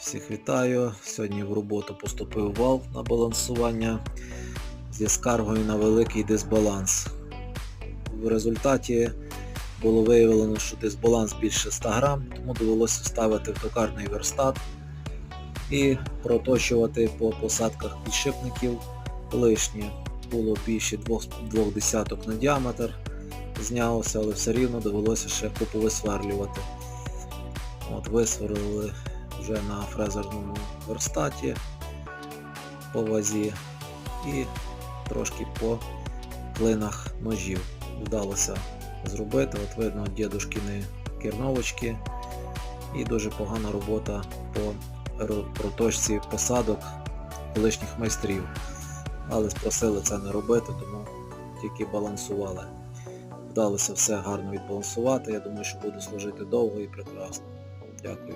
Всіх вітаю. Сьогодні в роботу поступив вал на балансування зі скаргою на великий дисбаланс. В результаті було виявлено, що дисбаланс більше 100 грам, тому довелося вставити в токарний верстат і проточувати по посадках підшипників лишнє. Було більше двох, двох десяток на діаметр, знялося, але все рівно довелося ще купу висверлювати. От висверлили вже на фрезерному верстаті по вазі і трошки по клинах ножів вдалося зробити. От видно дідушкіни керновочки і дуже погана робота по проточці посадок колишніх майстрів. Але спросили це не робити, тому тільки балансували. Вдалося все гарно відбалансувати. Я думаю, що буде служити довго і прекрасно. Дякую.